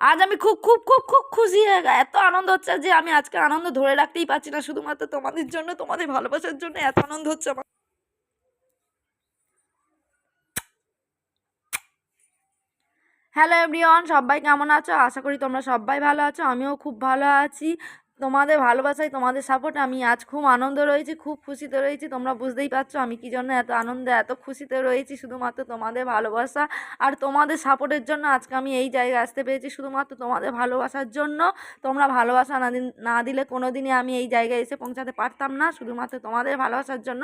আজ আমি খুব খুব খুব খুব খুশি এত আনন্দ হচ্ছে যে আমি আজকে আনন্দ ধরে রাখতেই পারছি না শুধুমাত্র তোমাদের জন্য, তোমাদের ভালোবাসার জন্য এত আনন্দ হচ্ছে আমার। হ্যালো এভরিওয়ান সবাই কেমন আছো? আশা করি তোমরা সবাই ভালো আছো, আমিও খুব ভালো আছি। তোমাদের ভালোবাসায়, তোমাদের সাপোর্ট আমি আজ খুব আনন্দ রয়েছি, খুব খুশিতে রয়েছি। তোমরা বুঝতেই পারছ আমি কী জন্য এত আনন্দে, এত খুশিতে রয়েছি। শুধুমাত্র তোমাদের ভালোবাসা আর তোমাদের সাপোর্টের জন্য আজকে আমি এই জায়গায় আসতে পেরেছি। শুধুমাত্র তোমাদের ভালোবাসার জন্য। তোমরা ভালোবাসা না দিন, না দিলে কোনো দিনই আমি এই জায়গায় এসে পৌঁছাতে পারতাম না। শুধুমাত্র তোমাদের ভালোবাসার জন্য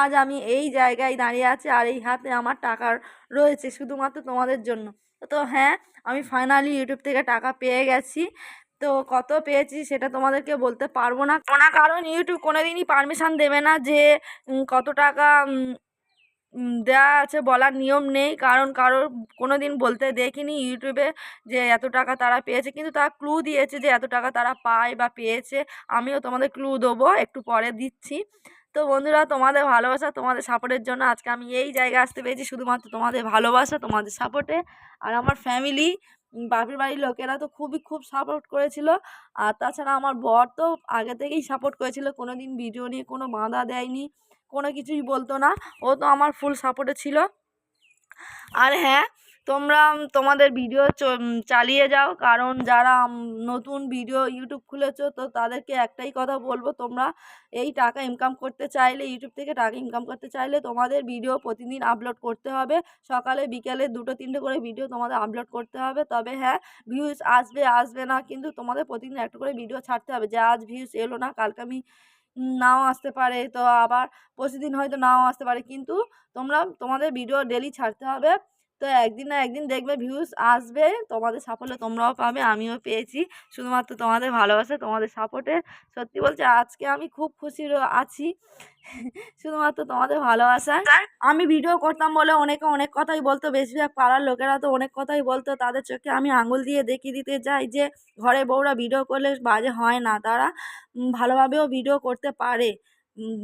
আজ আমি এই জায়গায় দাঁড়িয়ে আছি আর এই হাতে আমার টাকা রয়েছে শুধুমাত্র তোমাদের জন্য। তো হ্যাঁ আমি ফাইনালি ইউটিউব থেকে টাকা পেয়ে গেছি। তো কত পেয়েছি সেটা তোমাদেরকে বলতে পারব না। কারণ ইউটিউব কোনো দিনই পারমিশন দেবে না যে কত টাকা দেওয়া আছে বলার নিয়ম নেই। কারণ কারোর কোনো দিন বলতে দেখিনি ইউটিউবে যে এত টাকা তারা পেয়েছে। কিন্তু তারা ক্লু দিয়েছে যে এত টাকা তারা পায় বা পেয়েছে। আমিও তোমাদের ক্লু দেবো, একটু পরে দিচ্ছি। তো বন্ধুরা, তোমাদের ভালোবাসা, তোমাদের সাপোর্টের জন্য আজকে আমি এই জায়গায় আসতে পেরেছি। শুধুমাত্র তোমাদের ভালোবাসা, তোমাদের সাপোর্টে আর আমার ফ্যামিলি বাপের বাড়ির লোকেরা তো খুবই খুব সাপোর্ট করেছিল। আর তাছাড়া আমার বর তো আগে থেকেই সাপোর্ট করেছিল কোনো দিন ভিডিও নিয়ে কোনো বাঁধা দেয়নি, কোনো কিছুই বলতো না। ও তো আমার ফুল সাপোর্টে ছিল। আর হ্যাঁ তোমরা তোমাদের ভিডিও চালিয়ে যাও। কারণ যারা নতুন ভিডিও ইউটিউব খুলেছো, তো তাদেরকে একটাই কথা বলব, তোমরা এই টাকা ইনকাম করতে চাইলে ইউটিউব থেকে টাকা ইনকাম করতে চাইলে তোমাদের ভিডিও প্রতিদিন আপলোড করতে হবে। সকালে, বিকেলে দুটো, তিনটে করে ভিডিও তোমাদের আপলোড করতে হবে। তবে হ্যাঁ ভিউজ আসবে আসবে না, কিন্তু তোমাদের প্রতিদিন একটা করে ভিডিও ছাড়তে হবে। যে আজ ভিউজ এলো না, কালকে আমি নাও আসতে পারে, তো আবার প্রতিদিন হয়তো নাও আসতে পারে। কিন্তু তোমরা, তোমাদের ভিডিও ডেলি ছাড়তে হবে। তো একদিন না একদিন দেখবে ভিউজ আসবে তোমাদের সাফল্য তোমরাও পাবে আমিও পেয়েছি। শুধুমাত্র তোমাদের ভালোবাসা তোমাদের সাপোর্টে সত্যি বলছি আজকে আমি খুব খুশি আছি। শুধুমাত্র তোমাদের ভালোবাসায়। আমি ভিডিও করতাম বলে অনেকে অনেক কথাই বলতো বেশিরভাগ পাড়ার লোকেরা তো অনেক কথাই বলতো। তাদের চোখে আমি আঙুল দিয়ে দেখিয়ে দিতে যাই যে ঘরে বউরা ভিডিও করলে বাজে হয় না। তারা ভালোভাবেও ভিডিও করতে পারে।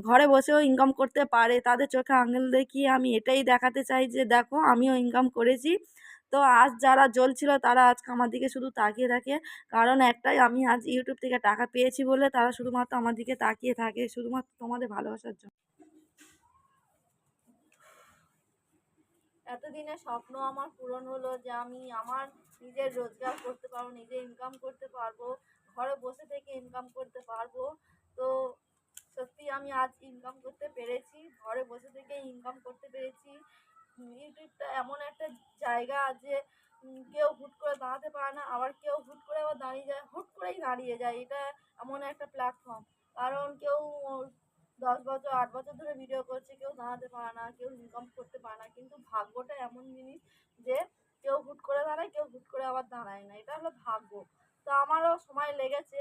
ঘরে বসেও ইনকাম করতে পারে, তাদের চোখে আঙুল দেখিয়ে আমি এটাই দেখাতে চাই যে, দেখো, আমিও ইনকাম করেছি। তো আজ যারা জ্বলছিল, তারা আজকে আমার দিকে শুধু তাকিয়ে থাকে। কারণ একটাই, আমি আজ ইউটিউব থেকে টাকা পেয়েছি বলে তারা শুধুমাত্র আমার দিকে তাকিয়ে থাকে, শুধুমাত্র তোমাদের ভালোবাসার জন্য। এতদিনের স্বপ্ন আমার পূরণ হলো যে, আমি আমার নিজের রোজগার করতে পারব, নিজে ইনকাম করতে পারব, ঘরে বসে থেকে ইনকাম করতে পারব। তো সত্যি আমি আজ ইনকাম করতে পেরেছি, ঘরে বসে থেকে ইনকাম করতে পেরেছি। ইউটিউবটা এমন একটা জায়গা যে কেউ হুট করে দাঁড়াতে পারে না, আবার কেউ হুট করে আবার দাঁড়িয়ে যায়, হুট করেই দাঁড়িয়ে যায়, এটা এমন একটা প্ল্যাটফর্ম কারণ কেউ দশ বছর, আট বছর ধরে ভিডিও করছে, কেউ দাঁড়াতে পারে না, কেউ ইনকাম করতে পারে না, কিন্তু ভাগ্যটা এমন জিনিস যে কেউ হুট করে দাঁড়ায়, কেউ হুট করে আবার দাঁড়ায় না, এটা হলো ভাগ্য। তো আমারও সময় লেগেছে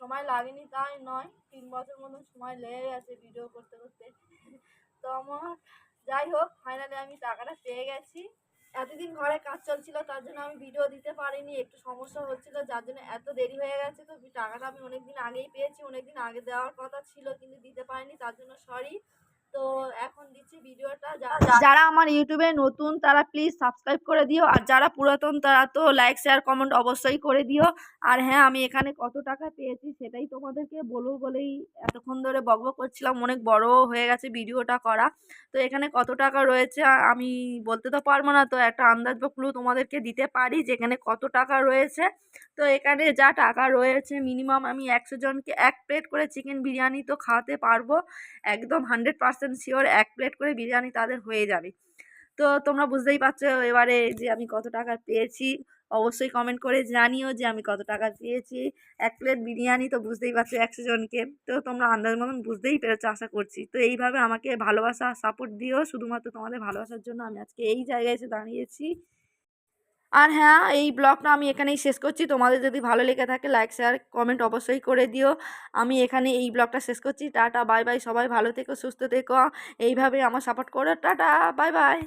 সময় লাগেনি, তাই নয়। তিন বছর মতন সময় লেগে গেছে ভিডিও করতে করতে। তো আমার যাই হোক ফাইনালি আমি টাকাটা পেয়ে গেছি। এতদিন ঘরে কাজ চলছিল, তার জন্য আমি ভিডিও দিতে পারিনি। একটু সমস্যা হচ্ছিল, যার জন্য এত দেরি হয়ে গেছে। তো টাকাটা আমি অনেকদিন আগেই পেয়েছি, অনেকদিন আগে দেওয়ার কথা ছিল, কিন্তু দিতে পারিনি, তার জন্য সরি তো এখন দিচ্ছি ভিডিওটা যারা আমার ইউটিউবে নতুন তারা প্লিজ সাবস্ক্রাইব করে দিও আর যারা পুরাতন তারা তো লাইক শেয়ার কমেন্ট অবশ্যই করে দিও। আর হ্যাঁ আমি এখানে কত টাকা পেয়েছি সেটাই তোমাদেরকে বলব বলেই এতক্ষণ ধরে বকবক করছিলাম অনেক বড় হয়ে গেছে ভিডিওটা করা। তো এখানে কত টাকা রয়েছে আমি বলতে তো পারব না তো একটা আন্দাজ বা ক্লু তোমাদেরকে দিতে পারি যে এখানে কত টাকা রয়েছে। তো এখানে যা টাকা রয়েছে মিনিমাম আমি একশো জনকে এক প্লেট করে চিকেন বিরিয়ানি তো খাওয়াতে পারব একদম হান্ড্রেড পার্সেন্ট শিওর এক প্লেট করে বিরিয়ানি তাদের হয়ে যাবে। তো তোমরা বুঝতেই পারছ এবারে যে আমি কত টাকা পেয়েছি। অবশ্যই কমেন্ট করে জানিও যে আমি কত টাকা পেয়েছি। এক প্লেট বিরিয়ানি তো বুঝতেই পারছ একশো জনকে। তো তোমরা আন্দাজ মতন বুঝতেই পেরেছ আশা করছি। তো এইভাবে আমাকে ভালোবাসা সাপোর্ট দিও। শুধুমাত্র তোমাদের ভালোবাসার জন্য আমি আজকে এই জায়গায় এসে দাঁড়িয়েছি। আর হ্যাঁ এই ব্লগটা আমি এখানেই শেষ করছি। তোমাদের যদি ভালো লেগে থাকে লাইক শেয়ার কমেন্ট অবশ্যই করে দিও। আমি এখানে এই ব্লগটা শেষ করছি। টাটা বাই বাই সবাই ভালো থেকো, সুস্থ থেকো। এইভাবে আমার সাপোর্ট করো। Tata bye bye